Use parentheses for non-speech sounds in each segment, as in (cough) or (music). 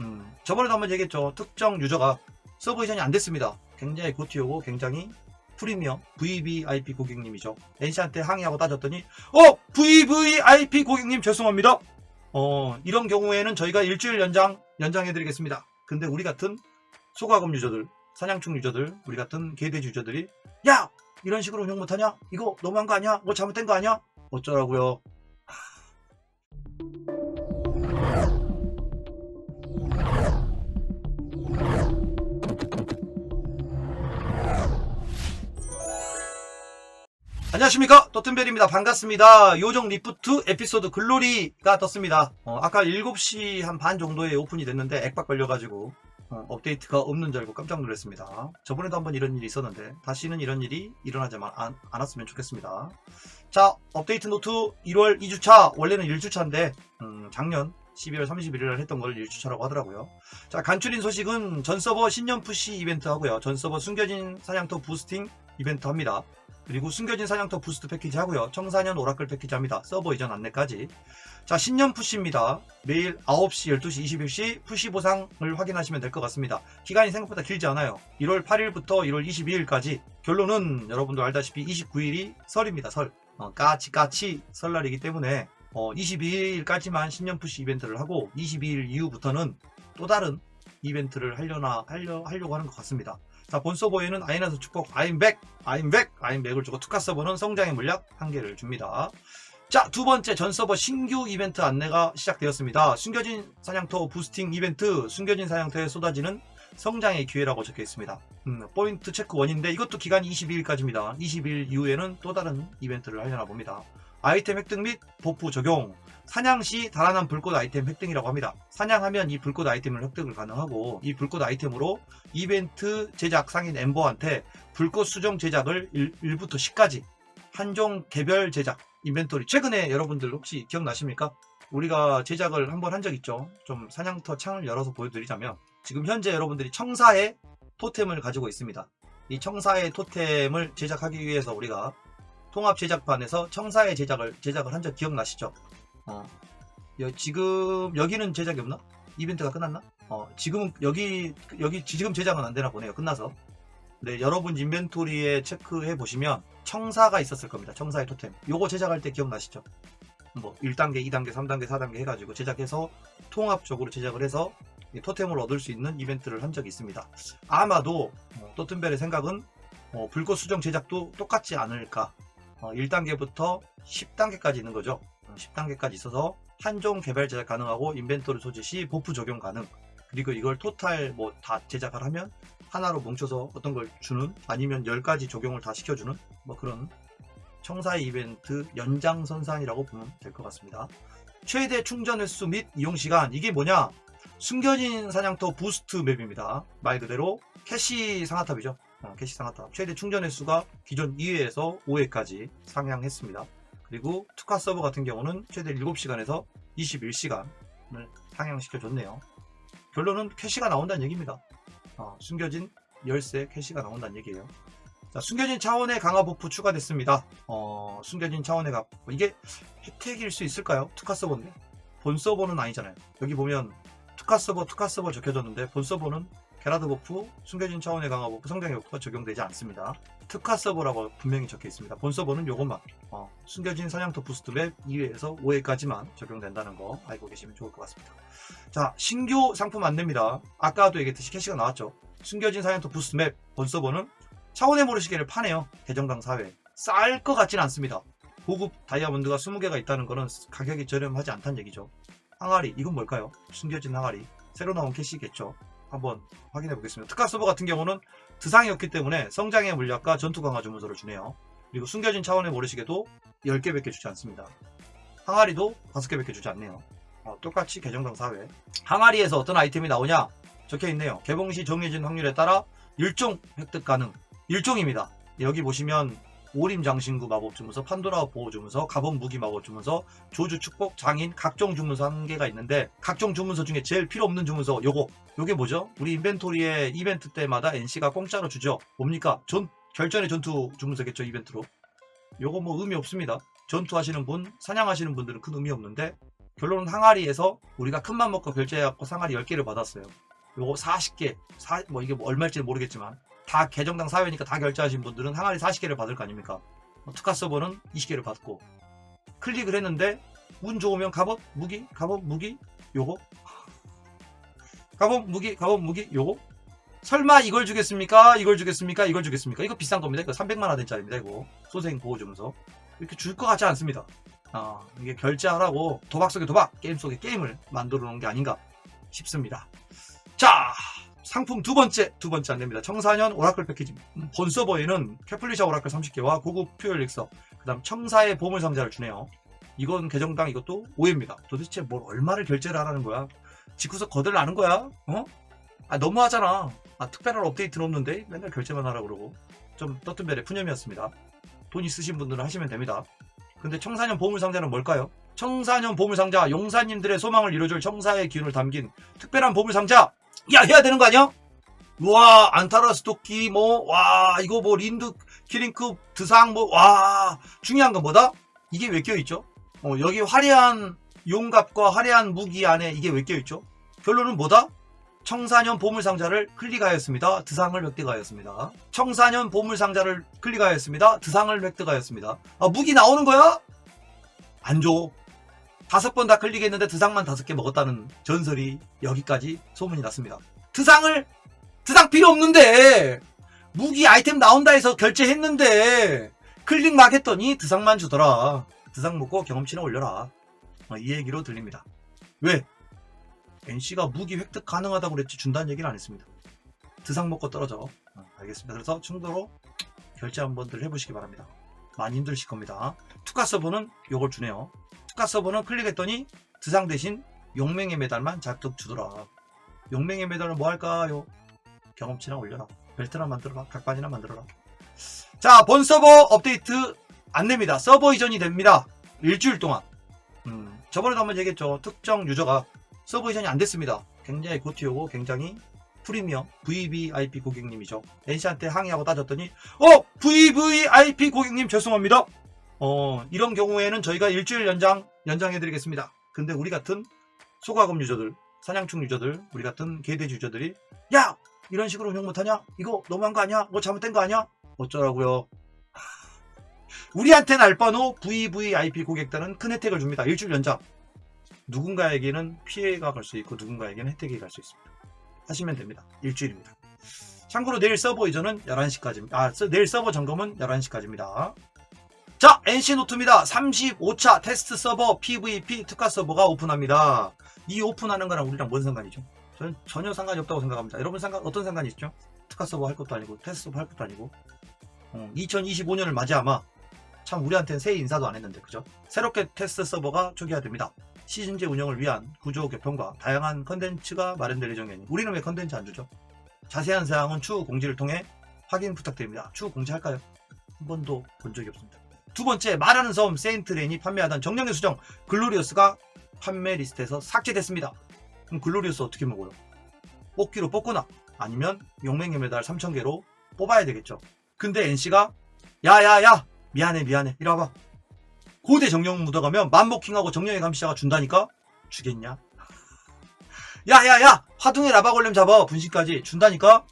음, 저번에도 한번 얘기했죠. 특정 유저가 서버 이전이 안 됐습니다. 굉장히 고티오고 굉장히 프리미엄 VVIP 고객님이죠. NC한테 항의하고 따졌더니 어 VVIP 고객님 죄송합니다. 어 이런 경우에는 저희가 일주일 연장 연장해드리겠습니다. 근데 우리 같은 소가금 유저들, 사냥충 유저들, 우리 같은 개돼지 유저들이 야 이런 식으로 운영 못하냐? 이거 너무한 거 아니야? 뭐 잘못된 거 아니야? 어쩌라고요? 안녕하십니까? 또튼별입니다. 반갑습니다. 요정 리프트 에피소드 글로리가 떴습니다. 어, 아까 7시 한 반 정도에 오픈이 됐는데 액박 걸려가지고 어, 업데이트가 없는 줄 알고 깜짝 놀랐습니다. 저번에도 한번 이런 일이 있었는데 다시는 이런 일이 일어나지 마- 않, 않았으면 좋겠습니다. 자 업데이트 노트 1월 2주차. 원래는 1주차인데 음, 작년 12월 31일 날 했던 걸 1주차라고 하더라고요. 자 간추린 소식은 전 서버 신년 푸시 이벤트 하고요. 전 서버 숨겨진 사냥터 부스팅 이벤트 합니다 그리고 숨겨진 사냥터 부스트 패키지 하고요. 청사년 오라클 패키지 합니다. 서버 이전 안내까지. 자, 신년 푸시입니다. 매일 9시, 12시, 21시 푸시 보상을 확인하시면 될 것 같습니다. 기간이 생각보다 길지 않아요. 1월 8일부터 1월 22일까지. 결론은 여러분도 알다시피 29일이 설입니다. 설. 어, 까치 까치 설날이기 때문에 어, 22일까지만 신년 푸시 이벤트를 하고 22일 이후부터는 또 다른 이벤트를 하려나 하려 하려고 하는 것 같습니다. 자, 본 서버에는 아이나스 축복 아임백, 아임백, 아임백을 주고 투카 서버는 성장의 물약 한 개를 줍니다. 자, 두 번째 전 서버 신규 이벤트 안내가 시작되었습니다. 숨겨진 사냥터 부스팅 이벤트, 숨겨진 사냥터에 쏟아지는 성장의 기회라고 적혀 있습니다. 음, 포인트 체크 원인데 이것도 기간이 22일까지입니다. 20일 이후에는 또 다른 이벤트를 하려나 봅니다. 아이템 획득 및 버프 적용. 사냥 시 달아난 불꽃 아이템 획득이라고 합니다. 사냥하면 이 불꽃 아이템을 획득을 가능하고 이 불꽃 아이템으로 이벤트 제작 상인 엠버한테 불꽃 수정 제작을 1, 부터 10까지 한종 개별 제작 인벤토리 최근에 여러분들 혹시 기억나십니까? 우리가 제작을 한 번 한 적 있죠. 좀 사냥터 창을 열어서 보여드리자면 지금 현재 여러분들이 청사의 토템을 가지고 있습니다. 이 청사의 토템을 제작하기 위해서 우리가 통합 제작판에서 청사의 제작을 제작을 한 적 기억나시죠? 어, 여- 지금 여기는 제작이 없나? 이벤트가 끝났나? 어, 지금 여기 여기 지금 제작은 안 되나 보네요. 끝나서. 네, 여러분 인벤토리에 체크해 보시면 청사가 있었을 겁니다. 청사의 토템. 요거 제작할 때 기억나시죠? 뭐 1단계, 2단계, 3단계, 4단계 해 가지고 제작해서 통합적으로 제작을 해서 이 토템을 얻을 수 있는 이벤트를 한 적이 있습니다. 아마도 어, 또튼벨의 생각은 어, 불꽃 수정 제작도 똑같지 않을까. 어, 1단계부터 10단계까지 있는 거죠. 10단계까지 있어서 한종 개별 제작 가능하고 인벤토리 소지 시 보프 적용 가능. 그리고 이걸 토탈 뭐 다 제작을 하면 하나로 뭉쳐서 어떤 걸 주는 아니면 10가지 적용을 다 시켜주는 뭐 그런 청사의 이벤트 연장선상이라고 보면 될 것 같습니다. 최대 충전 횟수 및 이용 시간 이게 뭐냐? 숨겨진 사냥터 부스트 맵입니다. 말 그대로 캐시 상하탑이죠. 어, 캐시 상하탑. 최대 충전 횟수가 기존 2회에서 5회까지 상향했습니다. 그리고 투카 서버 같은 경우는 최대 7시간에서 21시간을 상향시켜줬네요. 결론은 캐시가 나온다는 얘기입니다. 어, 숨겨진 열쇠 캐시가 나온다는 얘기예요. 자, 숨겨진 차원의 강화 버프 추가됐습니다. 어, 숨겨진 차원의 강화 버프. 이게 혜택일 수 있을까요? 투카 서버인데? 본 서버는 아니잖아요. 여기 보면 투카 서버, 투카 서버 적혀졌는데 본 서버는 게라드 버프, 숨겨진 차원의 강화 버프, 성장의 버프가 적용되지 않습니다. 특화 서버라고 분명히 적혀 있습니다. 본 서버는 요것만 어, 숨겨진 사냥터 부스트 맵 2회에서 5회까지만 적용된다는 거 알고 계시면 좋을 것 같습니다. 자, 신규 상품 안내입니다. 아까도 얘기했듯이 캐시가 나왔죠. 숨겨진 사냥터 부스트 맵 본 서버는 차원의 모래시계를 파네요. 대정강 4회. 쌀 것 같지는 않습니다. 고급 다이아몬드가 20개가 있다는 거는 가격이 저렴하지 않다는 얘기죠. 항아리, 이건 뭘까요? 숨겨진 항아리. 새로 나온 캐시겠죠. 한번 확인해 보겠습니다. 서버 같은 경우는 드상이었기 때문에 성장의 물약과 전투 강화 주문서를 주네요. 그리고 숨겨진 차원의 모래시계도 10개 밖에 주지 않습니다. 항아리도 5개 밖에 주지 않네요. 어, 똑같이 계정당 4회. 항아리에서 어떤 아이템이 나오냐? 적혀 있네요. 개봉 시 정해진 확률에 따라 일종 획득 가능. 일종입니다. 여기 보시면 오림 장신구 마법 주문서, 판도라 보호 주문서, 가본 무기 마법 주문서, 조주 축복, 장인, 각종 주문서 한 개가 있는데 각종 주문서 중에 제일 필요 없는 주문서 요거 요게 뭐죠? 우리 인벤토리에 이벤트 때마다 NC가 공짜로 주죠. 뭡니까? 전 결전의 전투 주문서겠죠 이벤트로. 요거 뭐 의미 없습니다. 전투하시는 분, 사냥하시는 분들은 큰 의미 없는데 결론은 항아리에서 우리가 큰맘 먹고 결제해갖고 상아리 10개를 받았어요. 요거 40개, 사, 뭐 이게 뭐 얼마일지 모르겠지만 다 계정당 사회니까 다 결제하신 분들은 항아리 40개를 받을 거 아닙니까? 뭐 특화 서버는 20개를 받고 클릭을 했는데 운 좋으면 갑옷, 무기, 갑옷, 무기 요거 갑옷, 무기, 갑옷, 무기 요거 설마 이걸 주겠습니까? 이걸 주겠습니까? 이걸 주겠습니까? 이거 비싼 겁니다. 이거 300만 원짜리입니다. 이거 소생 보호주문서 이렇게 줄 것 같지 않습니다. 아, 이게 결제하라고 도박 속의 도박, 게임 속의 게임을 만들어 놓은 게 아닌가 싶습니다. 자, 상품 두 번째, 두 번째 안 됩니다. 청사년 오라클 패키지입니다. 음, 본 서버에는 캐플리샤 오라클 30개와 고급 퓨어 엘릭서, 그 다음 청사의 보물 상자를 주네요. 이건 계정당 이것도 5회입니다. 도대체 뭘 얼마를 결제를 하라는 거야? 직구석 거들 나는 거야? 어? 아, 너무하잖아. 아, 특별한 업데이트는 없는데 맨날 결제만 하라 그러고. 좀 떴든벨의 푸념이었습니다. 돈 있으신 분들은 하시면 됩니다. 근데 청사년 보물상자는 뭘까요? 청사년 보물상자, 용사님들의 소망을 이뤄줄 청사의 기운을 담긴 특별한 보물상자! 야, 해야 되는 거 아니야? 우와, 안타라스 토끼, 뭐, 와, 이거 뭐, 린드, 키링크, 드상, 뭐, 와, 중요한 건 뭐다? 이게 왜 껴있죠? 어, 여기 화려한 용갑과 화려한 무기 안에 이게 왜 껴있죠? 결론은 뭐다? 청사년 보물상자를 클릭하였습니다. 드상을 획득하였습니다. 청사년 보물상자를 클릭하였습니다. 드상을 획득하였습니다. 아, 무기 나오는 거야? 안 줘. 다섯 번 다 클릭했는데 드상만 다섯 개 먹었다는 전설이 여기까지 소문이 났습니다. 드상을, 드상 필요 없는데! 무기 아이템 나온다 해서 결제했는데! 클릭 막 했더니 드상만 주더라. 드상 먹고 경험치나 올려라. 어, 이 얘기로 들립니다. 왜? NC가 무기 획득 가능하다고 그랬지 준다는 얘기는 안 했습니다. 드상 먹고 떨어져. 어, 알겠습니다. 그래서 충도로 결제 한번들 해보시기 바랍니다. 많이 힘드실 겁니다. 투카 서버는 요걸 주네요. 투카 서버는 클릭했더니 드상 대신 용맹의 메달만 잔뜩 주더라. 용맹의 메달은 뭐 할까요? 경험치나 올려라. 벨트나 만들어라. 각반이나 만들어라. 자, 본 서버 업데이트 안 됩니다. 서버 이전이 됩니다. 일주일 동안. 음, 저번에도 한번 얘기했죠. 특정 유저가 서버 이전이 안 됐습니다. 굉장히 고티오고 굉장히 프리미엄 VVIP 고객님이죠. NC한테 항의하고 따졌더니 어 VVIP 고객님 죄송합니다. 어 이런 경우에는 저희가 일주일 연장 연장해드리겠습니다. 근데 우리 같은 소가금 유저들, 사냥충 유저들, 우리 같은 개돼지 유저들이 야 이런 식으로 운영 못하냐? 이거 너무한 거 아니야? 뭐 잘못된 거 아니야? 어쩌라고요? (laughs) 우리한테는 알바노 VVIP 고객단은 큰 혜택을 줍니다. 일주일 연장. 누군가에게는 피해가 갈 수 있고 누군가에게는 혜택이 갈 수 있습니다. 하시면 됩니다. 일주일입니다. 참고로 내일 서버 이전은 11시까지입니다. 아, 서- 내일 서버 점검은 11시까지입니다. 자, NC노트입니다. 35차 테스트 서버 PVP 특화 서버가 오픈합니다. 이 오픈하는 거랑 우리랑 뭔 상관이죠? 저는 전혀 상관이 없다고 생각합니다. 여러분 상관, 어떤 상관이 있죠? 특화 서버 할 것도 아니고, 테스트 서버 할 것도 아니고, 2025년을 맞이하마 참 우리한테는 새해 인사도 안 했는데, 그죠? 새롭게 테스트 서버가 초기화됩니다. 시즌제 운영을 위한 구조 개편과 다양한 컨텐츠가 마련될 예정이니 우리는 왜 컨텐츠 안 주죠? 자세한 사항은 추후 공지를 통해 확인 부탁드립니다. 추후 공지할까요? 한 번도 본 적이 없습니다. 두 번째, 말하는 섬 세인트레인이 판매하던 정령의 수정 글로리우스가 판매 리스트에서 삭제됐습니다. 그럼 글로리우스 어떻게 먹어요? 뽑기로 뽑거나 아니면 용맹의 메달 3000개로 뽑아야 되겠죠. 근데 NC가 야야야 미안해 미안해 이리 와봐 고대 정령 묻어가면 만복킹하고 정령의 감시자가 준다니까? 주겠냐? (laughs) 야야야! 화둥의 라바골렘 잡아! 분신까지 준다니까?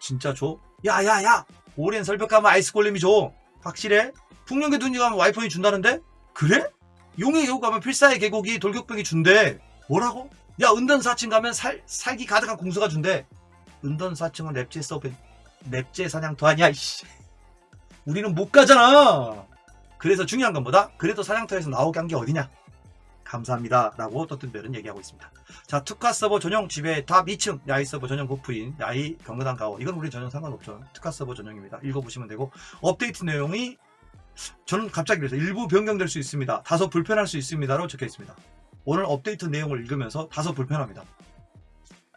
진짜 줘? 야야야! 오랜 설벽 가면 아이스 골렘이 줘! 확실해? 풍령계 둔지 가면 와이퍼이 준다는데? 그래? 용의 계곡 가면 필사의 계곡이 돌격병이 준대. 뭐라고? 야 은던 4층 가면 살, 살기 가득한 공수가 준대. 은던 4층은 랩제 서브 랩제 사냥터 아니야 이씨. 우리는 못 가잖아. 그래서 중요한 건 뭐다? 그래도 사냥터에서 나오게 한 게 어디냐? 감사합니다. 라고 또뜬별은 얘기하고 있습니다. 자, 특화 서버 전용 집에 탑 2층 야이 서버 전용 부프인 야이 경로당 가오. 이건 우리 전혀 상관없죠. 특화 서버 전용입니다. 읽어보시면 되고 업데이트 내용이 저는 갑자기 그래서 일부 변경될 수 있습니다. 다소 불편할 수 있습니다로 적혀 있습니다. 오늘 업데이트 내용을 읽으면서 다소 불편합니다.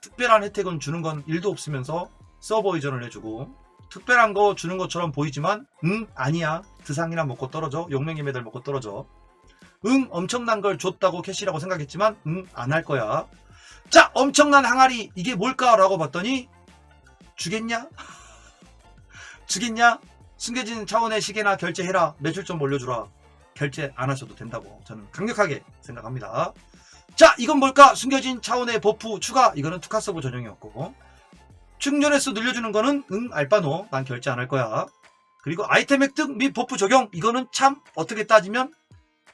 특별한 혜택은 주는 건 1도 없으면서 서버 이전을 해주고 특별한 거 주는 것처럼 보이지만 응 아니야. 드상이나 먹고 떨어져. 용맹의 메달 먹고 떨어져. 응 엄청난 걸 줬다고 캐시라고 생각했지만 응 안 할 거야. 자 엄청난 항아리 이게 뭘까라고 봤더니 주겠냐? (laughs) 주겠냐? 숨겨진 차원의 시계나 결제해라. 매출 좀 올려주라. 결제 안 하셔도 된다고 저는 강력하게 생각합니다. 자, 이건 뭘까? 숨겨진 차원의 버프 추가. 이거는 투카 서버 전용이었고. 충전 횟수 늘려주는 거는 응, 알바노. 난 결제 안 할 거야. 그리고 아이템 획득 및 버프 적용. 이거는 참 어떻게 따지면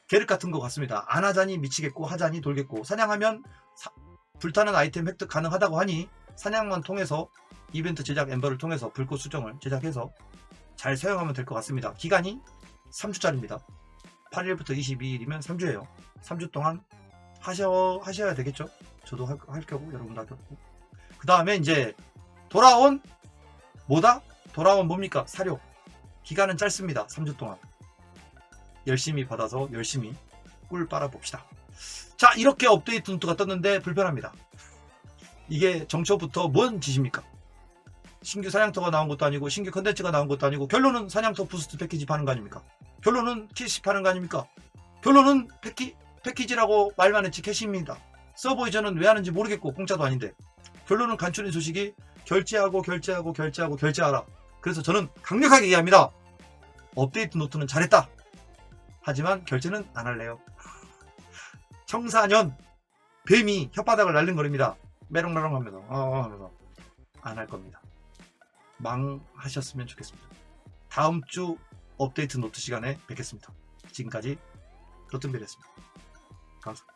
계륵 같은 것 같습니다. 안 하자니 미치겠고 하자니 돌겠고 사냥하면 사- 불타는 아이템 획득 가능하다고 하니 사냥만 통해서 이벤트 제작 엠버를 통해서 불꽃 수정을 제작해서 잘 사용하면 될 것 같습니다. 기간이 3주짜리입니다. 8일부터 22일이면 3주예요. 3주 동안 하셔, 하셔야 되겠죠? 저도 할, 할 거고, 여러분도 할 거고. 그 다음에 이제, 돌아온, 뭐다? 돌아온 뭡니까? 사료. 기간은 짧습니다. 3주 동안. 열심히 받아서 열심히 꿀 빨아봅시다. 자, 이렇게 업데이트 노트가 떴는데 불편합니다. 이게 정초부터 뭔 짓입니까? 신규 사냥터가 나온 것도 아니고 신규 컨텐츠가 나온 것도 아니고 결론은 사냥터 부스트 패키지 파는 거 아닙니까? 결론은 캐시 파는 거 아닙니까? 결론은 패키, 패키지라고 말만 했지 캐시입니다. 서버 이전은 왜 하는지 모르겠고 공짜도 아닌데 결론은 간추린 소식이 결제하고 결제하고 결제하고 결제하라. 그래서 저는 강력하게 얘기합니다. 업데이트 노트는 잘했다. 하지만 결제는 안 할래요. (laughs) 청사년 뱀이 혓바닥을 날린거립니다. 메롱메롱 하면서 어, 하면서 안 할 겁니다. 망하셨으면 좋겠습니다. 다음 주 업데이트 노트 시간에 뵙겠습니다. 지금까지 로튼벨이었습니다. 감사합니다.